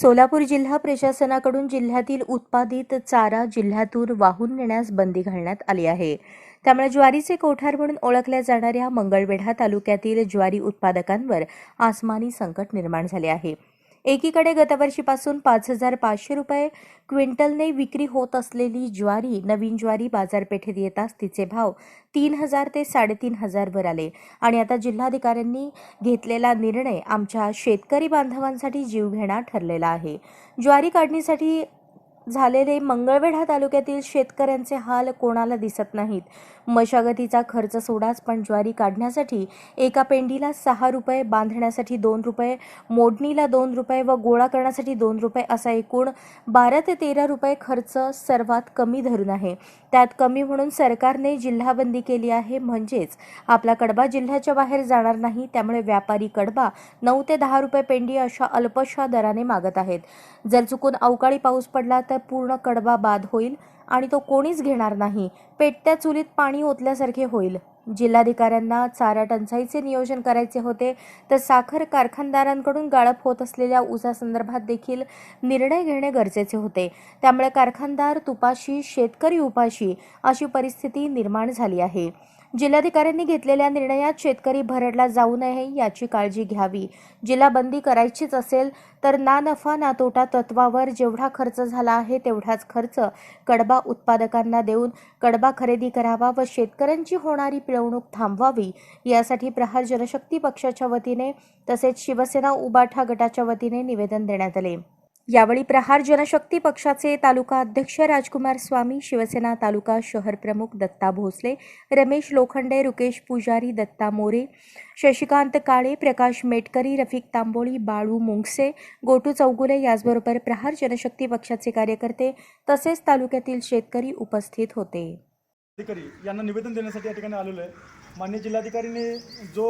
सोलापूर जिल्हा प्रशासनाकडून जिल्ह्यातील उत्पादित चारा जिल्ह्यातून वाहून नेण्यास बंदी घालण्यात आली आहे. त्यामुळे ज्वारीचे कोठार म्हणून ओळखल्या जाणाऱ्या मंगळवेढा तालुक्यातील ज्वारी उत्पादकांवर आसमानी संकट निर्माण झाले आहे. एकीकडे गतवर्षीपासून पाच हजार पाचशे रुपये क्विंटलने विक्री होत असलेली ज्वारी नवीन ज्वारी बाजारपेठेत येताच तिचे भाव तीन हजार ते साडेतीन हजारवर आले. आणि आता जिल्हाधिकाऱ्यांनी घेतलेला निर्णय आमच्या शेतकरी बांधवांसाठी जीवघेणा ठरलेला आहे. ज्वारी काढणीसाठी झालेले मंगळवेढा तालुक्यातील शेतकऱ्यांचे हाल कोणाला दिसत नाहीत? मशागतीचा खर्च सोडाच पण ज्वारी काढण्यासाठी एका पेंडीला सहा रुपये बांधण्यासाठी दोन रुपये मोडणीला दोन रुपये व गोळा करण्यासाठी दोन रुपये असा एकूण बारा ते तेरा रुपये खर्च सर्वात कमी धरून आहे. त्यात कमी म्हणून सरकारने जिल्हाबंदी केली आहे. म्हणजेच आपला कडबा जिल्ह्याच्या बाहेर जाणार नाही त्यामुळे व्यापारी कडबा नऊ ते दहा रुपये पेंडी अशा अल्पशा दराने मागत आहेत. जर चुकून अवकाळी पाऊस पडला तर पूर्ण कडबा बाद होईल आणि तो कोणीच घेणार नाही. पेटत्या चुलीत पाणी ओतल्यासारखे होईल. जिल्हाधिकाऱ्यांना चारा टंचाईचे नियोजन करायचे होते तर साखर कारखानदारांकडून गाळप होत असलेल्या ऊसासंदर्भात देखील निर्णय घेणे गरजेचे होते. त्यामुळे कारखानदार तुपाशी शेतकरी उपाशी अशी परिस्थिती निर्माण झाली आहे. जिल्हाधिकाऱ्यांनी घेतलेल्या निर्णयात शेतकरी भरडला जाऊ नये याची काळजी घ्यावी. जिल्हा बंदी करायचीच असेल तर ना नफा ना तोटा तत्वावर जेवढा खर्च झाला आहे तेवढाच खर्च कडबा उत्पादकांना देऊन कडबा खरेदी करावा व शेतकऱ्यांची होणारी पिळवणूक थांबवावी यासाठी प्रहार जनशक्ती पक्षाच्या वतीने तसेच शिवसेना उबाठा गटाच्या वतीने निवेदन देण्यात आले. यावेळी प्रहार जनशक्ती पक्षाचे तालुका अध्यक्ष राजकुमार स्वामी शिवसेना तालुका शहर प्रमुख दत्ता भोसले रमेश लोखंडे रुकेश पुजारी दत्ता मोरे शशिकांत काळे प्रकाश मेटकरी रफिक तांबोळी बाळू मुंगसे गोटू चौगुले याचबरोबर प्रहार जनशक्ती पक्षाचे कार्यकर्ते तसेच तालुक्यातील शेतकरी उपस्थित होते. अधिकारी यांना निवेदन देण्यासाठी या ठिकाणी आलेलो आहे. मान्य जिल्हाधिकारीने जो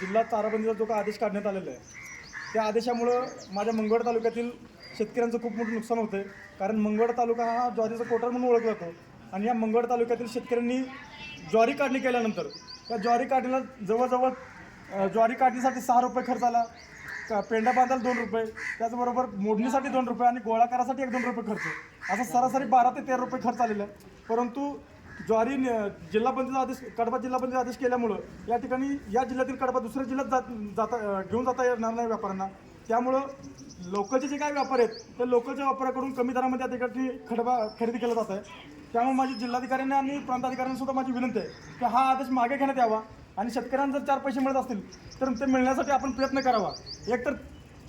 जिल्हा चाराबंदीचा जो काही आदेश काढण्यात आलेला आहे त्या आदेशामुळं माझ्या मंगळ तालुक्यातील शेतकऱ्यांचं खूप मोठं नुकसान होतं आहे कारण मंगळ तालुका हा ज्वारीचा कोटर म्हणून ओळखला जातो. आणि या मंगळ तालुक्यातील शेतकऱ्यांनी ज्वारी काढणी केल्यानंतर त्या ज्वारी काढणीला जवळजवळ ज्वारी काढणीसाठी सहा रुपये खर्च आला का- पेंडा बांधायला दोन रुपये त्याचबरोबर मोडणीसाठी दोन रुपये आणि गोळा करासाठी एक दोन रुपये खर्च. असा सरासरी बारा ते तेरा रुपये खर्च आलेला आहे. परंतु ज्वारी न- जिल्हाबंदीचा आदेश कडबा जिल्हाबंदीचा आदेश केल्यामुळं या ठिकाणी या जिल्ह्यातील कडबा दुसऱ्या जिल्ह्यात जात जाता अं, घेऊन जाता येणार नाही व्यापाऱ्यांना. त्यामुळं लोकलचे जे काही व्यापार आहेत ते लोकलच्या व्यापाऱ्याकडून कमी दरामध्ये या ठिकाणी खडबा खरेदी केला जात आहे. त्यामुळे माझी जिल्हाधिकाऱ्यांनी आणि प्रांताधिकाऱ्यांना सुद्धा माझी विनंती आहे की हा आदेश मागे घेण्यात यावा आणि शेतकऱ्यांना जर चार पैसे मिळत असतील तर ते मिळण्यासाठी आपण प्रयत्न करावा. एकतर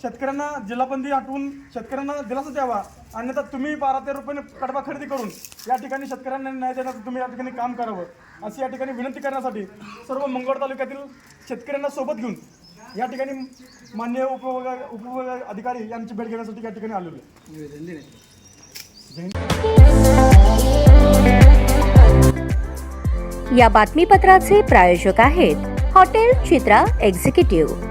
शेतकऱ्यांना जिल्हाबंदी हटवून शेतकऱ्यांना दिलासा द्यावा. अन्यथा तुम्ही बारा तेरा रुपयाने कडबा खरेदी करून या ठिकाणी शेतकऱ्यांना न्याय देण्याचं तुम्ही या ठिकाणी काम करावं. अशी या ठिकाणी विनंती करण्यासाठी सर्व मंगळ तालुक्यातील शेतकऱ्यांना सोबत घेऊन या ठिकाणी मान्य उपविभाग उपविभाग अधिकारी यांची भेट घेण्यासाठी या ठिकाणी आलेलो आहे. या बातमीपत्राचे प्रायोजक आहेत हॉटेल चित्रा एक्झिक्युटिव्ह.